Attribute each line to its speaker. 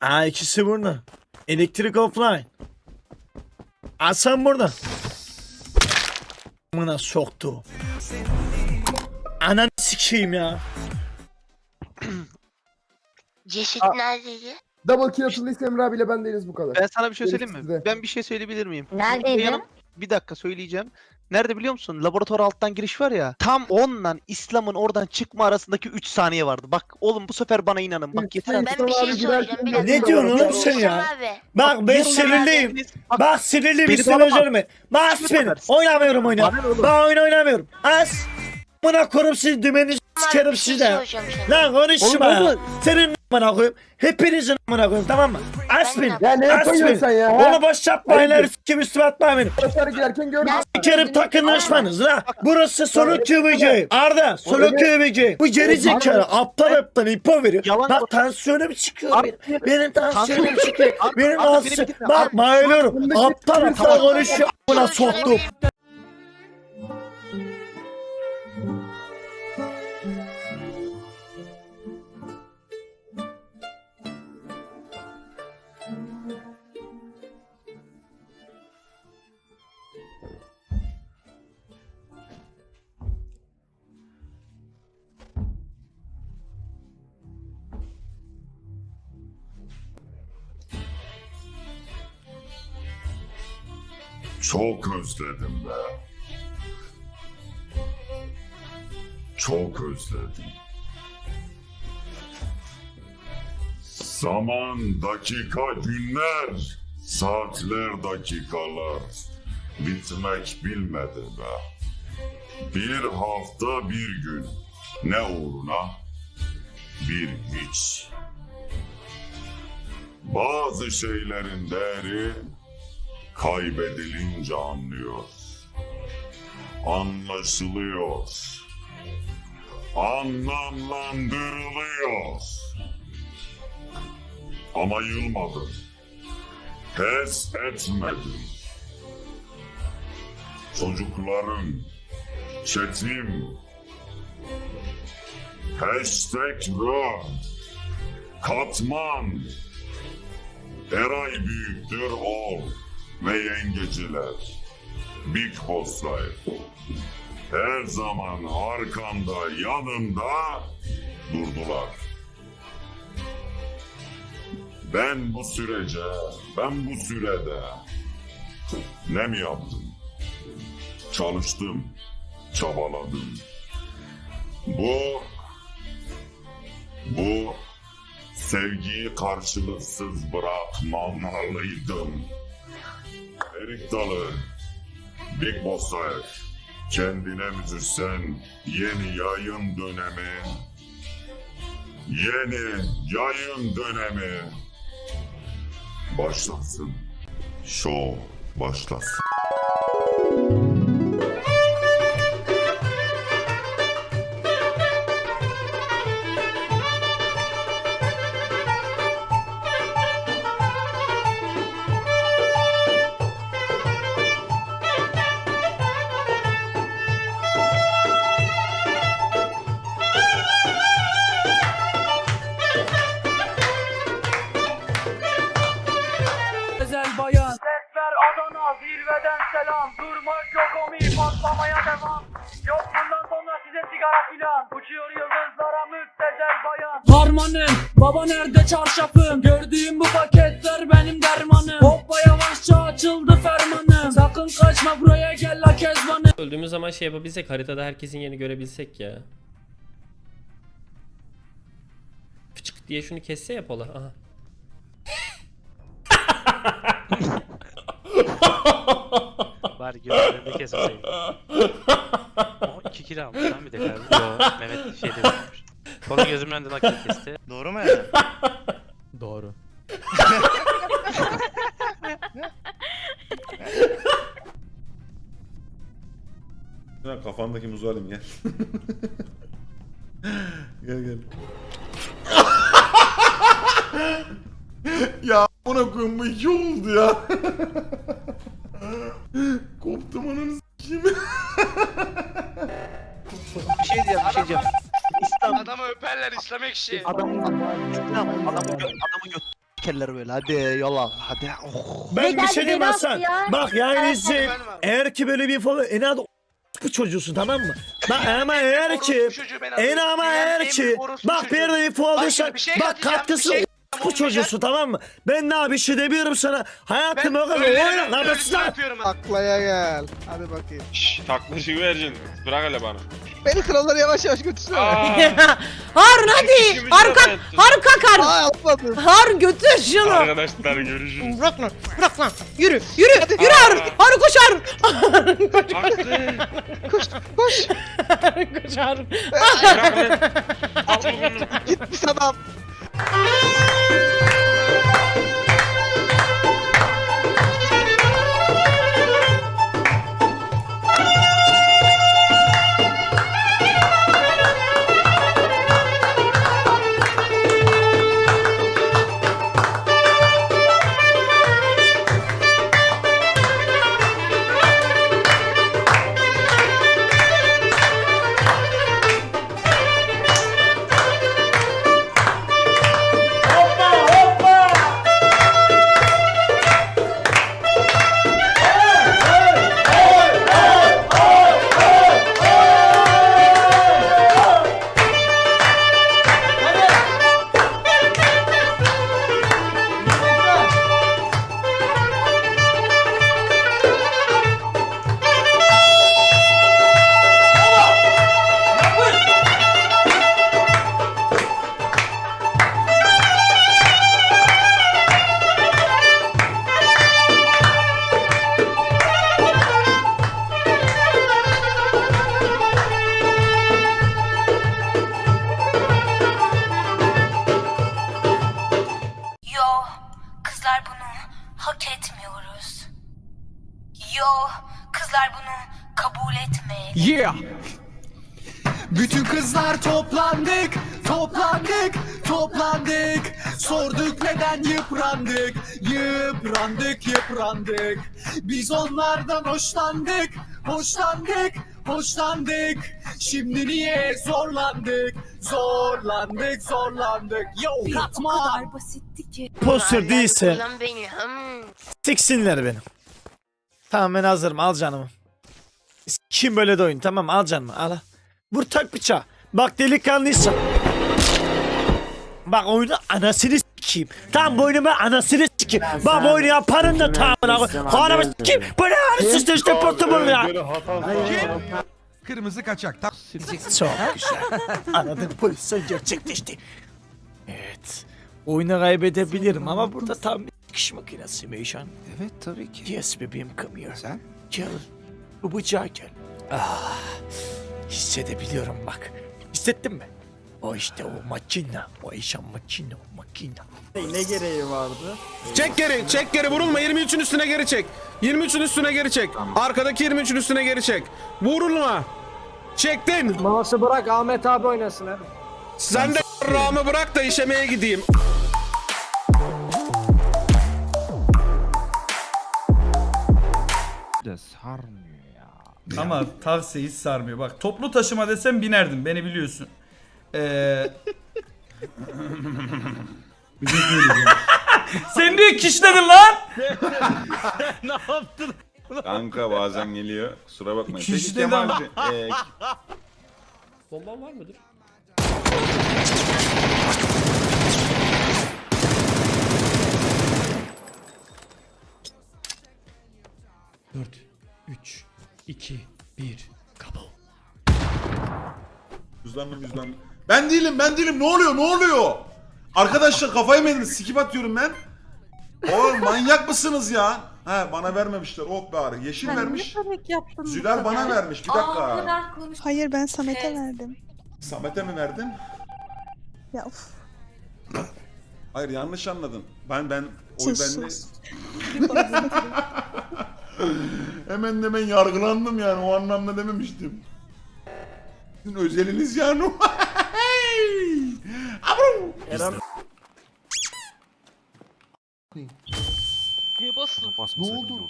Speaker 1: Aa ikisi burada. Elektrik offline. Hasan burada. Amına soktu. Ananı sikeyim ya.
Speaker 2: Ceset
Speaker 3: Aa.
Speaker 2: neredeydi?
Speaker 3: Double kill atıldıysa Emre abiyle ben değiliz bu kadar.
Speaker 4: Ben sana bir şey söyleyeyim mi? Ben bir şey söyleyebilir miyim?
Speaker 5: Neredeydi?
Speaker 4: Bir dakika söyleyeceğim. Nerede biliyor musun? Laboratuvar alttan giriş var ya. Tam onunla İslam'ın oradan çıkma arasındaki 3 saniye vardı. Bak oğlum bu sefer bana inanın. Bak yeter artık.
Speaker 2: Ben bir şey
Speaker 3: abi
Speaker 2: soracağım. Bir dakika.
Speaker 1: Ne diyorsun oğlum sen ya?
Speaker 2: abi.
Speaker 1: Bak ben
Speaker 4: Bir
Speaker 1: sinirliyim.
Speaker 4: Bak,
Speaker 1: Bak sinirliyim
Speaker 4: Beni
Speaker 1: istemez
Speaker 4: tanıma.
Speaker 1: mi? Bas
Speaker 4: Kimi
Speaker 1: beni.
Speaker 4: tanırsın?
Speaker 1: Oynamıyorum
Speaker 4: oğlum?
Speaker 1: Ben oyun oynamıyorum. As. Buna korum siz dümeni sikerim
Speaker 2: bir şey
Speaker 1: size.
Speaker 2: sana.
Speaker 1: Lan konuşma. Senin amına koyayım. Hepinizin amına koyayım tamam mı? As
Speaker 2: Ben
Speaker 1: beni.
Speaker 2: de-
Speaker 3: Ya ne yapıyorsun sen ya?
Speaker 1: Onu boş
Speaker 3: Hayırdır?
Speaker 1: herif kim üstüme atmayın beni.
Speaker 3: Başlar girerken gördüm.
Speaker 1: Sikerim takınlaşmanız la. Burası Soluk QBC. Arda Soluk QBC. Bu geri zekalı aptal aptal ipo veriyor.
Speaker 4: Yalan
Speaker 1: Bak tansiyonum çıkıyor benim. Benim tansiyonum çıkıyor. Benim tansiyonum. Bak bayılıyorum. Aptal aptal konuşuyor.
Speaker 2: Şey
Speaker 1: soktum.
Speaker 6: Çok özledim be. Çok özledim. Zaman, dakika, günler, saatler, dakikalar bitmek bilmedi be. Bir hafta, bir gün. Ne uğruna? Bir hiç. Bazı şeylerin değeri kaybedilince anlıyor. Anlaşılıyor. Anlamlandırılıyor. Ama yılmadım. Pes etmedim. Çocuklarım, çetim, hashtag run, katman, Eray büyüktür ol ve yengeciler. Big Boss Life. Her zaman arkamda, yanımda durdular. Ben bu sürece, ben bu sürede ne mi yaptım? Çalıştım, çabaladım. Bu, bu sevgiyi karşılıksız bırakmamalıydım. Erik Dalı, Boss Life, kendine müzisyen, yeni yayın dönemi, yeni yayın dönemi başlasın. Show başlasın.
Speaker 7: Baba nerede çarşafım Gördüğüm bu paketler benim dermanım Hoppa yavaşça açıldı fermanım Sakın kaçma buraya gel la kezbanım
Speaker 8: Öldüğümüz zaman şey yapabilsek haritada herkesin yerini görebilsek ya. Fıçık diye şunu kesse ya Pola. Aha.
Speaker 9: Bari gözlerinde kesmeseydim. O 2 kilo almış lan bir de galiba. Yo, Mehmet şey demiş. Kolu gözümün önünde nakit kesti.
Speaker 10: Ya kafandaki muzu alayım gel. gel gel. ya buna koyayım bu iki oldu ya. Koptum ananı s**eyim.
Speaker 4: Bir şey diyeceğim, bir şey diyeceğim. İslam,
Speaker 11: Adamı öperler İslam ekşi.
Speaker 4: adam, İslam, adamı, gö adamı gö Keller böyle hadi yola hadi. Oh.
Speaker 1: Ben bir şey diyeyim Hasan. Bak yani
Speaker 2: Evet,
Speaker 1: izin.
Speaker 2: evet.
Speaker 1: Eğer ki böyle bir falan en adı bu çocuğusun tamam mı? Bak ama eğer ki en ama eğer ki bak bir de info aldıysan bak katkısı bu çocuğusun tamam mı? Ben daha bir şey demiyorum sana. Hayatım o kadar. Ne yapıyorsun lan?
Speaker 4: Aklaya gel. Hadi bakayım.
Speaker 5: Şşş taklacı vercin. Bırak hele bana.
Speaker 4: Beni kralları yavaş yavaş götürsene.
Speaker 5: Harun hadi. Harun kalk.
Speaker 11: Harun kalk Harun.
Speaker 4: Aa yapmadım.
Speaker 11: Harun götür şunu.
Speaker 5: Arkadaşlar görüşürüz.
Speaker 11: Bırak lan. Bırak lan. Yürü. Yürü. Yürü Harun. Harun koş Harun.
Speaker 5: Haklı.
Speaker 11: Harun koş Harun.
Speaker 5: Bırak lan. Al bunu.
Speaker 4: Gitmiş adam.
Speaker 2: Hak etmiyoruz. Yo, kızlar bunu kabul etmeyin.
Speaker 7: Yeah. Bütün kızlar toplandık, toplandık, toplandık. Sorduk neden yıprandık, yıprandık, yıprandık. Biz onlardan hoşlandık, hoşlandık, hoşlandık. Şimdi niye zorlandık, zorlandık, zorlandık. Yo katman.
Speaker 2: basitti ki.
Speaker 1: Poster değilse
Speaker 2: Lan beni. Hmm.
Speaker 1: Tamam ben hazırım al canımı. Kim böyle de oyun tamam al canımı al. al. Vur tak bıçağı. Bak delikanlıysa. Bak oyunu anasını sikeyim. Tam ben anasını sikeyim. Bak bu oyunu yaparım da tamamına koy. Hanımı sikeyim. Bu ne hani sıçtı işte portumunu ya.
Speaker 7: Kırmızı kaçak.
Speaker 1: Çok güzel. Aradığım pozisyon gerçekleşti. Evet. Oyunu kaybedebilirim ama burada tam bir dikiş makinesi Meyşan.
Speaker 7: Evet tabii ki.
Speaker 1: Yes bebeğim come here.
Speaker 7: Sen?
Speaker 1: Gel. Bu bıçağı gel. Ah. Hissedebiliyorum bak. Hissettin mi? O işte o makina. O eşan makina. O makina.
Speaker 7: Çek geri, çek geri vurulma. 23'ün üstüne geri çek. 23'ün üstüne geri çek. Arkadaki 23'ün üstüne geri çek. Vurulma. Çektin.
Speaker 3: Mouse'u bırak Ahmet abi oynasın hadi.
Speaker 7: Sen de ramı bırak da işemeye gideyim.
Speaker 12: Ama tavsiye hiç sarmıyor. Bak toplu taşıma desem binerdim. Beni biliyorsun. Ee... Sen niye kişledin lan?
Speaker 10: Kanka bazen geliyor. Kusura bakmayın. Peki Kemal'ci, e,
Speaker 8: Bomban var mıdır? Dört, üç, iki, bir, kapalı.
Speaker 10: Cüzdanım cüzdanım. Ben değilim ben değilim ne oluyor ne oluyor? Arkadaşlar kafayı mı yediniz? Sikip atıyorum ben. Oğlum manyak mısınız ya? He bana vermemişler. Oh bari. Yeşil vermiş. Zülal bana vermiş. Bir dakika.
Speaker 2: Hayır ben Samet'e verdim.
Speaker 10: Samet'e mi verdin?
Speaker 2: Ya of.
Speaker 10: Hayır yanlış anladın. Ben ben oy
Speaker 2: Sus,
Speaker 10: bende.
Speaker 2: sus.
Speaker 10: hemen hemen yargılandım yani o anlamda dememiştim. Sizin özeliniz yani o. Abru.
Speaker 9: Ne oldu?